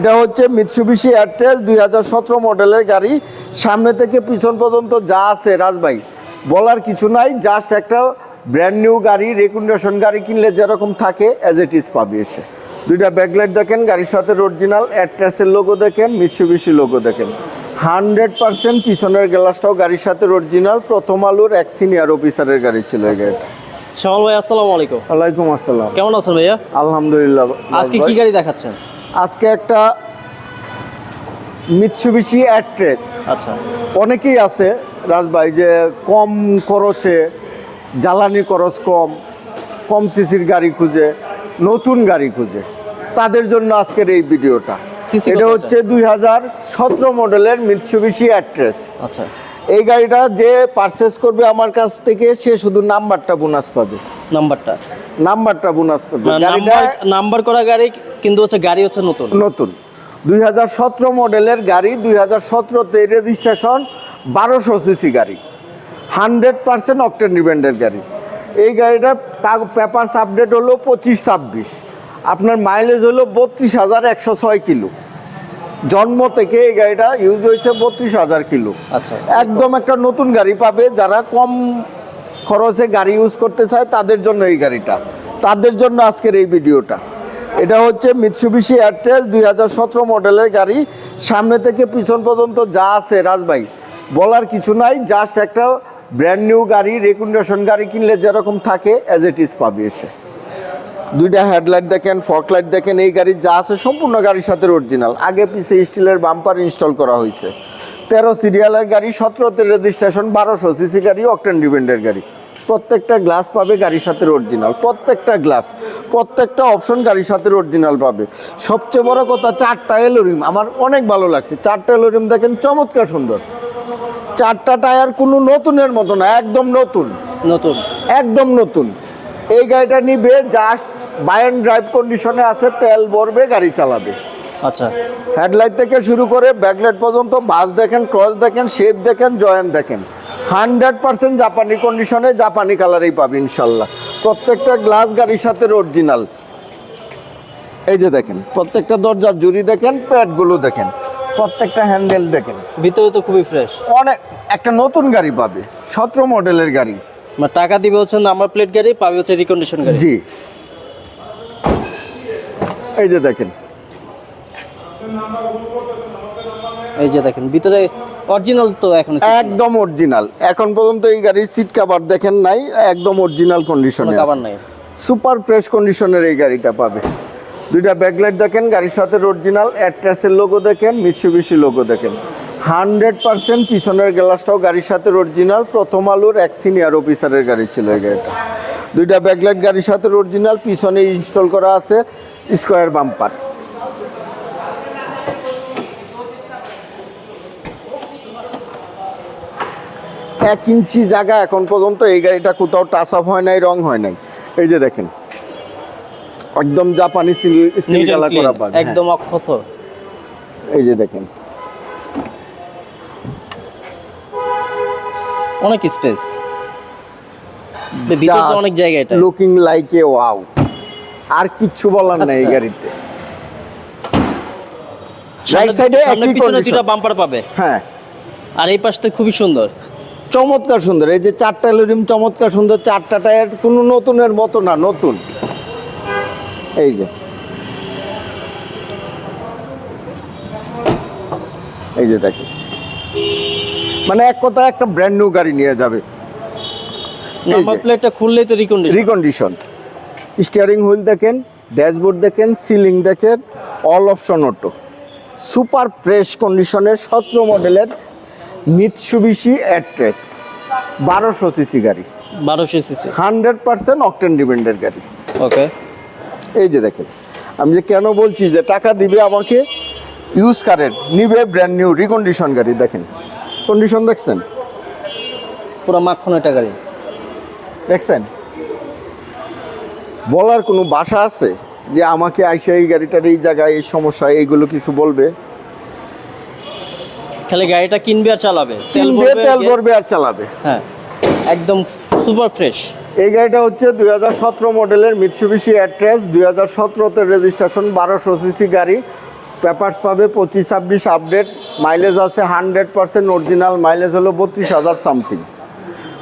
এটা হচ্ছে Mitsubishi Airtel দুই হাজার সতেরো মডেলের গাড়ি। সামনে থেকে পিছন পর্যন্ত যা আছে রাজভাই বলার কিছু নাই জাস্ট একটা ব্র্যান্ড নিউ গাড়ি রেকুন্ডেশন গাড়ি কিনলে যেরকম থাকে অ্যাজ ইট ইজ পাবি এসে। দুইটা ব্যাকলাইট দেখেন গাড়ির সাথে অরিজিনাল অ্যাট্রাসের লোগো দেখেন মিৎসুবিশি লোগো দেখেন। হান্ড্রেড পার্সেন্ট পিছনের গ্লাসটাও গাড়ির সাথে অরিজিনাল প্রথম আলোর এক সিনিয়র অফিসারের গাড়ি ছিল এই গাড়িটা। শ্যামল ভাই আসসালামু আলাইকুম। ওয়ালাইকুম আসসালাম। কেমন আছেন ভাইয়া? আলহামদুলিল্লাহ আজকে। কি গাড়ি দেখাচ্ছেন? আজকে একটা মিৎসুবিশি অ্যাট্রেস আচ্ছা। অনেকেই আছে রাজভাই যে কম খরচে জ্বালানি খরচ কম কম সিসির গাড়ি খুঁজে নতুন গাড়ি খুঁজে। তাদের জন্য আজকের এই ভিডিওটা। এটা হচ্ছে দুই হাজার সতেরো মডেলের মিৎসুবিশি অ্যাট্রেস আচ্ছা। এই গাড়িটা যে পারচেস করবে আমার কাছ থেকে সে শুধু নাম্বারটা বোনাস পাবে। নাম্বারটা? নাম্বারটা বোনাস নাম্বার করা গাড়ি কিন্তু হচ্ছে গাড়ি হচ্ছে নতুন। নতুন। দুই হাজার সতেরো মডেলের গাড়ি দুই হাজার সতেরোতে রেজিস্ট্রেশন বারোশো সিসি গাড়ি। হান্ড্রেড পার্সেন্ট অক্টেন ডিপেন্ডের গাড়ি। এই গাড়িটার পেপারস আপডেট হলো পঁচিশ ছাব্বিশ। আপনার মাইলেজ হলো বত্রিশ হাজার একশো ছয় কিলো। জন্ম থেকে এই গাড়িটা ইউজ হয়েছে বত্রিশ হাজার কিলো। আচ্ছা। একদম একটা নতুন গাড়ি পাবে। যারা কম খরচে গাড়ি ইউজ করতে চায় তাদের জন্য এই গাড়িটা। তাদের জন্য আজকের এই ভিডিওটা। এটা হচ্ছে মিৎসুবিশি এয়ারটেল দুই হাজার সতেরো মডেলের গাড়ি। সামনে থেকে পিছন পর্যন্ত যা আছে রাজভাই বলার কিছু নাই। জাস্ট একটা ব্র্যান্ড নিউ গাড়ি রেকুন্ডেশন গাড়ি কিনলে যেরকম থাকে অ্যাজ ইট ইজ পাবে এসে। দুইটা হেডলাইট দেখেন ফকলাইট দেখেন, এই গাড়ির যা আছে সম্পূর্ণ গাড়ির সাথে অরিজিনাল আগে পিছে স্টিলের বাম্পার ইনস্টল করা হয়েছে। তেরো সিরিয়ালের গাড়ি, সতেরোতে রেজিস্ট্রেশন বারোশো সিসি গাড়ি অকটেন ডিপেন্ডের গাড়ি। প্রত্যেকটা গ্লাস পাবে গাড়ির সাথে অরিজিনাল প্রত্যেকটা গ্লাস প্রত্যেকটা অপশন গাড়ির সাথে অরিজিনাল পাবে। সবচেয়ে বড় কথা চারটা এলোরিম আমার অনেক ভালো লাগছে। চারটা এলোরিম দেখেন চমৎকার সুন্দর। চারটা টায়ার কোনো নতুনের মতো না একদম নতুন। নতুন। একদম নতুন। এই গাড়িটা নিবে জাস্ট বাই অ্যান্ড ড্রাইভ কন্ডিশনে আছে তেল ভরবে গাড়ি চালাবে। আচ্ছা। হেডলাইট থেকে শুরু করে ব্যাকলাইট পর্যন্ত বাস দেখেন ক্রস দেখেন শেপ দেখেন জয়েন দেখেন। হান্ড্রেড পার্সেন্ট জাপানি কন্ডিশনে জাপানি কালারেই পাবে ইনশাল্লাহ। প্রত্যেকটা গ্লাস গাড়ির সাথে অরিজিনাল এই যে দেখেন প্রত্যেকটা দরজার জুড়ি দেখেন প্যাডগুলো দেখেন প্রত্যেকটা হ্যান্ডেল দেখেন। ভিতরে তো খুবই ফ্রেশ অনেক একটা নতুন গাড়ি পাবে সতেরো মডেলের গাড়ি। মানে টাকা দিবে হচ্ছে নাম্বার প্লেট গাড়ি পাবে হচ্ছে রিকন্ডিশন গাড়ি। জি। এই যে দেখেন। এই যে দেখেন ভিতরে অরিজিনাল তো এখন একদম অরিজিনাল এখন পর্যন্ত এই গাড়ির সিট কাভার দেখেন নাই একদম অরিজিনাল কন্ডিশনে কাবার নাই। সুপার ফ্রেশ কন্ডিশনের এই গাড়িটা পাবে। দুইটা ব্যাকলাইট দেখেন গাড়ির সাথে অরিজিনাল অ্যাট্রাসের লোগো দেখেন মিৎসুবিশি লোগো দেখেন। হান্ড্রেড পার্সেন্ট পিছনের গ্লাসটাও গাড়ির সাথে অরিজিনাল প্রথম আলোর এক সিনিয়র অফিসারের গাড়ি ছিল এই গাড়িটা। দুইটা ব্যাকলাইট গাড়ির সাথে অরিজিনাল পিছনে ইনস্টল করা আছে স্কোয়ার বাম্পার এক ইঞ্চি জায়গা এখন পর্যন্ত এই গাড়িটা কোথাও টাচ আপ হয় নাই রং হয় নাই। এই যে দেখেন। একদম জাপানি করা পাবে একদম অক্ষত। হ্যাঁ, এই যে দেখেন। অনেক স্পেস ভিতরে অনেক জায়গা এটা। লুকিং লাইক এ ওয়াও আর কিচ্ছু বলার নাই এই আচ্ছা। গাড়িতে। রাইট সাইডে একই কন্ডিশন বাম্পার পাবে। হ্যাঁ। আর এই পাশটা খুবই সুন্দর। চমৎকার সুন্দর। এই যে চারটা এলোরিম চমৎকার সুন্দর চারটা টায়ার কোনো নতুনের মতো না নতুন। এই যে। এই যে দেখেন। মানে এক কথা একটা ব্র্যান্ড নিউ গাড়ি নিয়ে যাবে। নাম্বার। প্লেটটা খুললেই তো রিকন্ডিশন রিকন্ডিশন স্টিয়ারিং হুইল দেখেন ড্যাশবোর্ড দেখেন সিলিং দেখেন all option auto super fresh কন্ডিশনের সতেরো মডেলের মিৎসুবিশি অ্যাট্রেস বারোশো সিসি গাড়ি। বারোশো সিসি। হান্ড্রেড পার্সেন্ট অকটেন ডিপেন্ডের গাড়ি। ওকে। এই যে দেখেন আমি যে কেন বলছি যে টাকা দিবে আমাকে ইউজ কারের নিবে ব্র্যান্ড নিউ রিকন্ডিশন গাড়ি দেখেন। কন্ডিশন দেখছেন? পুরো মাখন একটা গাড়ি। দেখছেন? বলার কোনো বাসা আছে যে আমাকে আইসা এই গাড়িটার এই জায়গায় এই সমস্যা এইগুলো কিছু বলবে? খালি গাড়িটা কিনবে আর চালাবে। কিনবে তেল ভরবে আর চালাবে। হ্যাঁ একদম সুপার ফ্রেশ। এই গাড়িটা হচ্ছে দুই হাজার সতেরো মডেলের মিৎসুবিশি অ্যাট্রেস দুই হাজার সতেরোতে রেজিস্ট্রেশন বারোশো সিসি গাড়ি। পেপারস পাবে পঁচিশ ছাব্বিশ আপডেট। মাইলেজ আছে হান্ড্রেড পার্সেন্ট অরিজিনাল মাইলেজ হলো বত্রিশ হাজার সামথিং।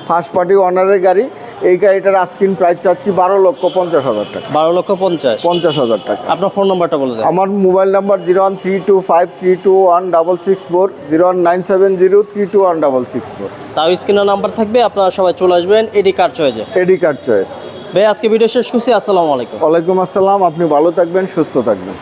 ফার্স্ট পার্টি ওনারের গাড়ি। এই গাড়িটার আস্কিন প্রাইস চাচ্ছি বারো লক্ষ পঞ্চাশ হাজার টাকা। বারো লক্ষ পঞ্চাশ। পঞ্চাশ হাজার টাকা। আপনার ফোন নাম্বারটা বলে দেন। আমার mobile number zero one three two five three two one double six four zero one nine seven zero three two one double six four তাও স্ক্রিনের নাম্বার থাকবে আপনারা সবাই চলে আসবেন এডি কার্ড চয়েজে এডি কার্ড চয়েস। ভাই আজকে ভিডিও শেষ করছি আসসালামু আলাইকুম। ওয়ালাইকুম আসসালাম আপনি ভালো থাকবেন সুস্থ থাকবেন।